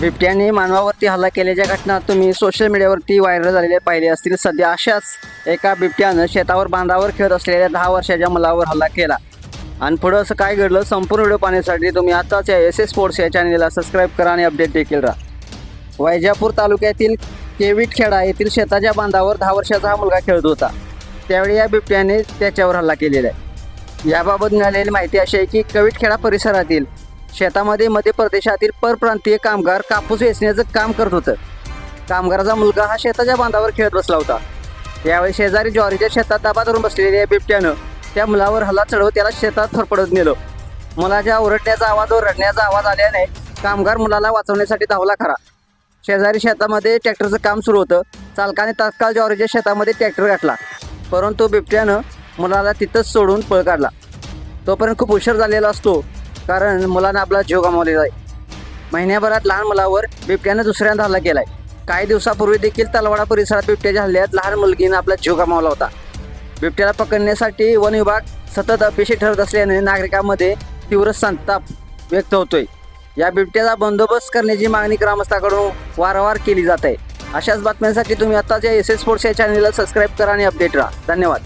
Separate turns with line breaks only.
बिबट्याने मानवावरती हल्ला केल्याच्या घटना तुम्ही सोशल मीडियावरती व्हायरल झालेल्या पाहिले असतील. सध्या अशाच एका बिबट्यानं शेतावर बांधावर खेळत असलेल्या दहा वर्षाच्या मुलावर हल्ला केला. आणि पुढं असं काय घडलं संपूर्ण व्हिडिओ पाहण्यासाठी तुम्ही आताच या एस एस स्पोर्ट्स या चॅनलला सबस्क्राईब करा आणि अपडेट देखील राहा. वैजापूर तालुक्यातील केविटखेडा येथील शेताच्या बांधावर दहा वर्षाचा हा मुलगा खेळत होता. त्यावेळी या बिबट्याने त्याच्यावर हल्ला केलेला आहे. याबाबत मिळालेली माहिती अशी आहे की कविटखेडा परिसरातील शेतामध्ये मध्य प्रदेशातील परप्रांतीय कामगार कापूस वेचण्याचं काम करत होतं. कामगाराचा मुलगा हा शेताच्या बांधावर खेळत बसला होता. यावेळी शेजारी ज्वारीच्या शेतात दाबा धरून बसलेल्या बिबट्यानं त्या मुलावर हल्ला चढवत त्याला शेतात थरपडत नेलं. मुलाच्या ओरडण्याचा आवाज ओरडण्याचा आवाज आल्याने कामगार मुलाला वाचवण्यासाठी धावला खरा. शेजारी शेतामध्ये ट्रॅक्टरचं काम सुरू होतं. चालकाने तात्काळ ज्वारीच्या शेतामध्ये ट्रॅक्टर गाठला परंतु बिबट्यानं मुलाला तिथंच सोडून पळ काढला. तोपर्यंत खूप उशीर झालेला असतो. कारण मुलानं आपला जीव गमावलेला आहे. महिन्याभरात लहान मुलावर बिबट्यानं दुसऱ्यांदा हल्ला केलाय. काही दिवसापूर्वी देखील तलवाडा परिसरात बिबट्याच्या हल्ल्यात लहान मुलगीनं आपला जीव गमावला होता. बिबट्याला पकडण्यासाठी वन विभाग सतत अपयशी ठरत असल्याने नागरिकांमध्ये तीव्र संताप व्यक्त होतोय. या बिबट्याचा बंदोबस्त करण्याची मागणी ग्रामस्थाकडून वारंवार केली जात आहे. अशाच बातम्यांसाठी तुम्ही आताच या एस एस स्पोर्ट्स या चॅनलला सबस्क्राईब करा आणि अपडेट राहा. धन्यवाद.